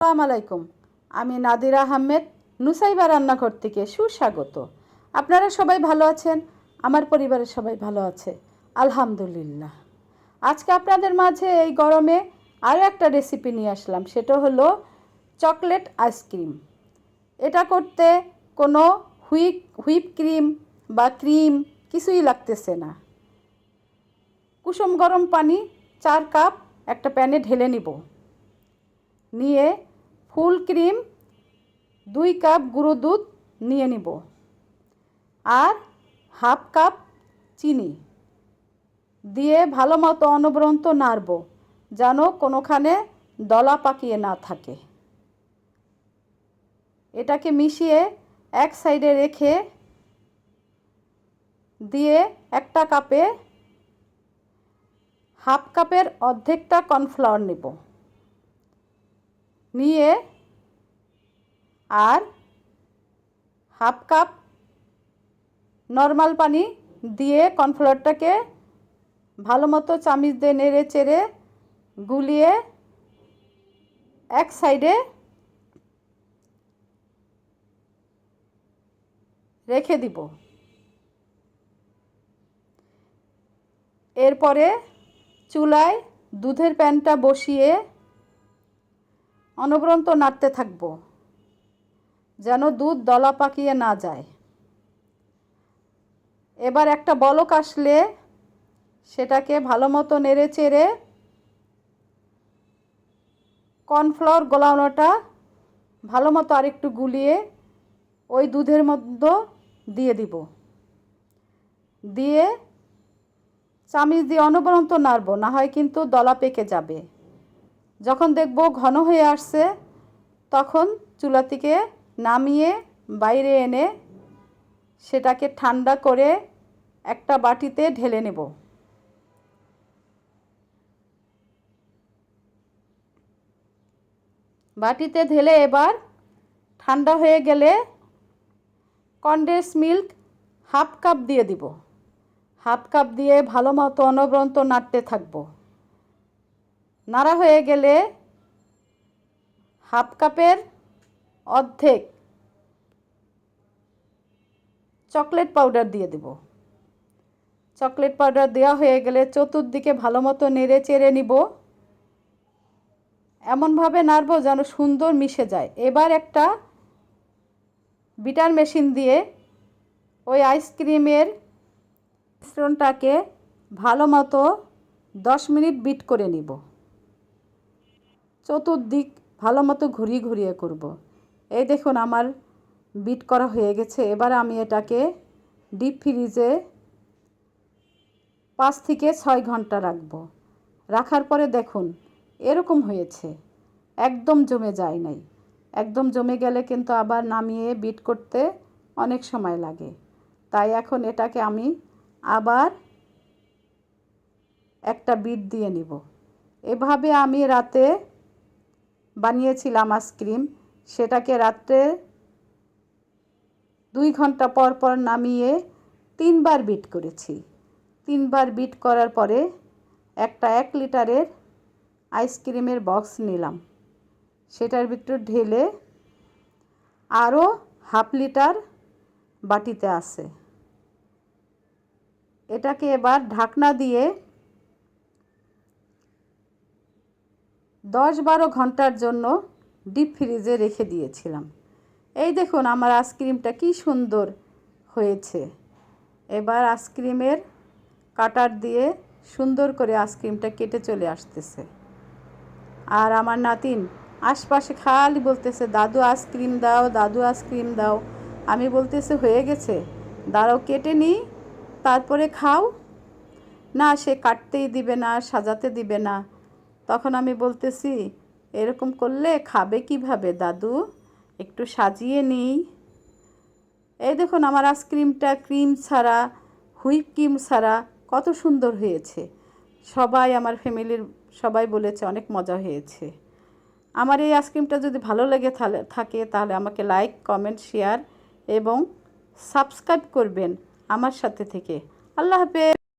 আসসালামু আলাইকুম। আমি নাদিরা আহমেদ, নুসাইবা রান্নাঘর থেকে সুস্বাগত। আপনারা সবাই ভালো আছেন? আমার পরিবারের সবাই ভালো আছে, আলহামদুলিল্লাহ। আজকে আপনাদের মাঝে এই গরমে আরও একটা রেসিপি নিয়ে আসলাম, সেটা হলো চকলেট আইসক্রিম। এটা করতে কোনো হুইপ হুইপ ক্রিম বা ক্রিম কিছুই লাগতেছে না। কুসুম গরম পানি চার কাপ একটা প্যানে ঢেলে নিব। নিয়ে ফুল ক্রিম, দুই কাপ গুঁড়ো দুধ নিয়ে নিব। আর হাফ কাপ চিনি দিয়ে ভালো মতো অনবরন্ত নাড়ব যেন কোনোখানে দলা পাকিয়ে না থাকে। এটাকে মিশিয়ে এক সাইডে রেখে দিয়ে একটা কাপে হাফ কাপের অর্ধেকটা কর্নফ্লাওয়ার নেব। নিয়ে আর হাফ কাপ নর্মাল পানি দিয়ে কর্নফ্লাওয়ারটাকে ভালো মতো চামিচ দিয়ে নেড়ে চেড়ে গুলিয়ে এক সাইডে রেখে দিব। এরপরে চুলায় দুধের প্যানটা বসিয়ে অনবরন্ত নাড়তে থাকব, যেন দুধ দলা পাকিয়ে না যায়। এবার একটা বলক আসলে সেটাকে ভালো মতো নেড়ে চেড়ে কর্নফ্লাওয়ার গোলানোটা ভালো মতো আরেকটু গুলিয়ে ওই দুধের মধ্যে দিয়ে দিব। দিয়ে চামিচ দিয়ে অনবরন্ত নাড়বো, না হয় কিন্তু দলা পেকে যাবে। যখন দেখব ঘন হয়ে আসছে, তখন চুলাটিকে নামিয়ে বাইরে এনে সেটাকে ঠান্ডা করে একটা বাটিতে ঢেলে নেব। বাটিতে ঢেলে এবার ঠান্ডা হয়ে গেলে কনডেন্স মিল্ক হাফ কাপ দিয়ে দিব। হাফ কাপ দিয়ে ভালো মতো অনবরন্ত নাড়তে থাকব। নাড়া হয়ে গেলে হাফ কাপের অর্ধেক চকলেট পাউডার দিয়ে দেব। চকলেট পাউডার দেওয়া হয়ে গেলে চতুর্দিকে ভালো মতো নেড়ে চেড়ে নিব। এমনভাবে নাড়ব যেন সুন্দর মিশে যায়। এবার একটা বিটার মেশিন দিয়ে ওই আইসক্রিমের মিশ্রণটাকে ভালো মতো দশ মিনিট বিট করে নিব। চতুর্দিক ভালো মতো ঘুরিয়ে ঘুরিয়ে করব। এই দেখুন আমার বিট করা হয়ে গেছে। এবার আমি এটাকে ডিপ ফ্রিজে পাঁচ থেকে ছয় ঘণ্টা রাখব। রাখার পরে দেখুন, এরকম হয়েছে। একদম জমে যায় নাই। একদম জমে গেলে কিন্তু আবার নামিয়ে বিট করতে অনেক সময় লাগে। তাই এখন এটাকে আমি আবার একটা বিট দিয়ে নিব। এভাবে আমি রাতে বানিয়েছিলাম আইসক্রিম। সেটাকে রাত্রে দুই ঘণ্টা পর পর নামিয়ে তিনবার বিট করেছি। তিনবার বিট করার পরে একটা এক লিটারের আইসক্রিমের বক্স নিলাম। সেটার ভিতর ঢেলে আরও হাফ লিটার বাটিতে আছে। এটাকে এবার ঢাকনা দিয়ে দশ বারো ঘণ্টার জন্য ডিপ ফ্রিজে রেখে দিয়েছিলাম। এই দেখুন, আমার আইসক্রিমটা কি সুন্দর হয়েছে। এবার আইসক্রিমের কাটার দিয়ে সুন্দর করে আইসক্রিমটা কেটে চলে আসতেছে। আর আমার নাতিন আশপাশে খালি বলতেছে, দাদু আইসক্রিম দাও, দাদু আইসক্রিম দাও। আমি বলতেছে, হয়ে গেছে, দাঁড়াও, কেটে নিই, তারপরে খাও। না, সে কাটতেই দিবে না, সাজাতে দিবে না। তখন আমি বলতেছি, এরকম করলে খাবে কীভাবে দাদু? একটু সাজিয়ে নিই। এই দেখুন আমার আইসক্রিমটা ক্রিম ছাড়া, হুইপ ক্রিম ছাড়া কত সুন্দর হয়েছে। সবাই আমার ফ্যামিলির সবাই বলেছে অনেক মজা হয়েছে। আমার এই আইসক্রিমটা যদি ভালো লেগে থাকে তাহলে আমাকে লাইক, কমেন্ট, শেয়ার এবং সাবস্ক্রাইব করবেন আমার সাথে থেকে। আল্লাহ হাফেজ।